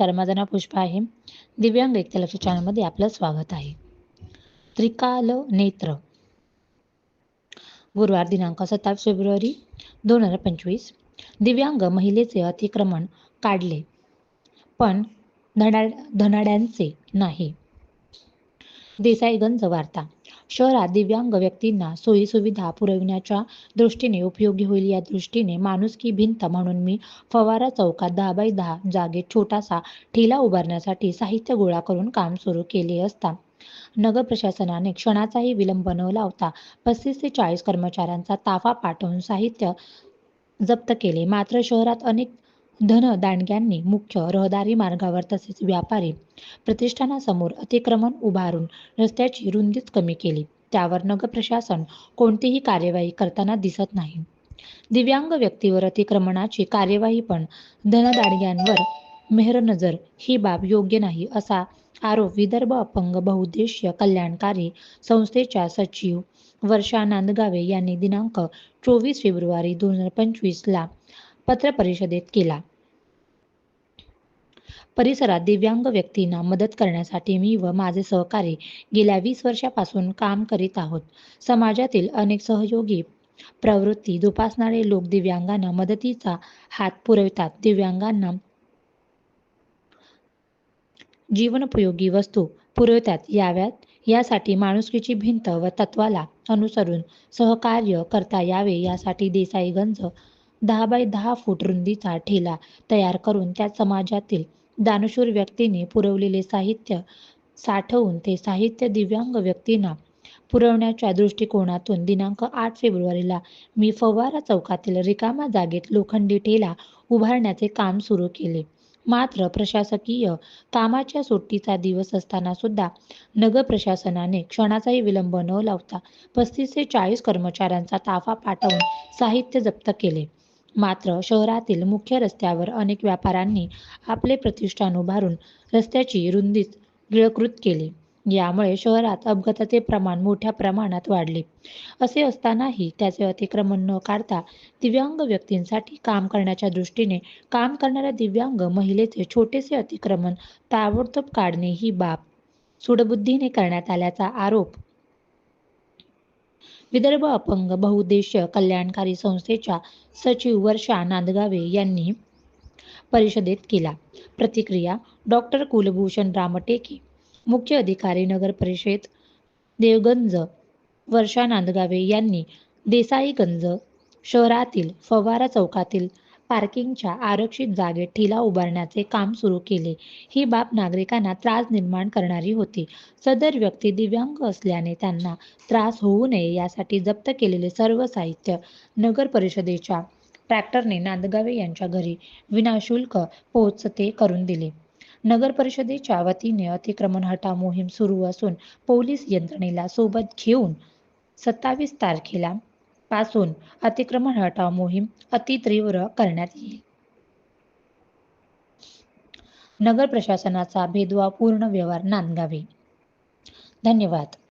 नमस्कार माझं नाव पुष्पा आहे. दिव्यांग एकतेलक्ष चॅनलमध्ये आपलं स्वागत आहे. त्रिकाल नेत्र. गुरुवार दिनांक सत्तावीस फेब्रुवारी दोन हजार पंचवीस. दिव्यांग महिलेचे अतिक्रमण काढले. पण धनाड्यांचे नाही. देसाईगंज वार्ता. शहरात दिव्यांग व्यक्तींना सोयीसुविधा पुरविण्याच्या दृष्टीने उपयोगी होईल. या दृष्टीने माणुसकी भिंत म्हणून मी फवारा चौकात दहा बाय दहा जागेत छोटासा ठेला उभारण्यासाठी साहित्य गोळा करून काम सुरू केले असता. नगर प्रशासनाने क्षणाचाही विलंब न लावता पस्तीस ते चाळीस कर्मचाऱ्यांचा ताफा पाठवून साहित्य जप्त केले. मात्र शहरात अनेक धन दांडग्यांनी मुख्य रहदारी मार्गावर तसेच व्यापारी प्रतिष्ठानासमोर अतिक्रमण उभारून रस्त्याची रुंदीच कमी केली. त्यावर नगर प्रशासन कोणतीही कार्यवाही करताना दिसत नाही. दिव्यांग व्यक्तीवर अतिक्रमणाची कार्यवाही पण धनदांडग्यांवर मेहरनजर ही बाब योग्य नाही असा आरोप विदर्भ अपंग बहुउद्देशीय कल्याणकारी संस्थेच्या सचिव वर्षा नांदगावे यांनी दिनांक चोवीस फेब्रुवारी दोन हजार पंचवीसला पत्रपरिषदेत केला. परिसरात दिव्यांग व्यक्तींना मदत करण्यासाठी मी व माझे सहकारी गेल्या वीस वर्षापासून काम करीत आहोत. समाजातील अनेक सहयोगी प्रवृत्ती जोपासणारे लोक दिव्यांगांना मदतीचा हात पुरवितात. दिव्यांगांना जीवनोपयोगी वस्तू पुरवतात. याव्यात यासाठी माणुसकीची भिंत व तत्वाला अनुसरून सहकार्य करता यावे. यासाठी देसाईगंज दहा बाय दहा फूट रुंदीचा ठेला तयार करून त्यात समाजातील दानशूर व्यक्तीने पुरवलेले साहित्य साठवून ते साहित्य दिव्यांग व्यक्तींना पुरवण्याच्या दृष्टिकोनातून दिनांक आठ फेब्रुवारीला मी फवारा चौकातील रिकामा जागेत लोखंडी ठेला उभारण्याचे काम सुरू केले. मात्र प्रशासकीय कामाच्या सुट्टीचा दिवस असताना सुद्धा नगर प्रशासनाने क्षणाचाही विलंब न लावता पस्तीस ते चाळीस कर्मचाऱ्यांचा ताफा पाठवून साहित्य जप्त केले. मात्र शहरातील मुख्य रस्त्यावर अनेक व्यापाऱ्यांनी आपले प्रतिष्ठान उभारून रस्त्याची रुंदीच गिळकृत केली. यामुळे शहरात अपघाताचे प्रमाण मोठ्या प्रमाणात वाढले. असे असतानाही त्याचे अतिक्रमण न काढता दिव्यांग व्यक्तींसाठी काम करण्याच्या दृष्टीने काम करणाऱ्या दिव्यांग महिलेचे छोटेसे अतिक्रमण ताबडतोब काढणे ही बाब सुडबुद्धीने करण्यात आल्याचा आरोप विदर्भ अपंग बहुउद्देशीय कल्याणकारी संस्थेच्या सचिव वर्षा नांदगावे यांनी परिषदेत केला. प्रतिक्रिया डॉक्टर कुलभूषण रामटेके मुख्य अधिकारी नगर परिषद देवगंज वर्षा नांदगावे यांनी देसाईगंज शहरातील फवारा चौकातील पार्किंगच्या आरक्षित जागेत ठेला उभारण्याचे काम सुरू केले. ही बाब नागरिकांना त्रास निर्माण करणारी होती. सदर व्यक्ती दिव्यांग असल्याने त्यांना त्रास होऊ नये यासाठी जप्त केलेले सर्व साहित्य नगर परिषदेच्या ट्रॅक्टरने नांदगावे यांच्या घरी विनाशुल्क पोहोचते करून दिले. नगर परिषदेच्या वतीने अतिक्रमण हटा मोहीम सुरू असून पोलीस यंत्रणेला सोबत घेऊन सत्तावीस तारखेला पासून अतिक्रमण हटाव मोहीम अतितीव्र करण्यात येईल. नगर प्रशासनाचा भेदभावपूर्ण व्यवहार नांदगावे. धन्यवाद.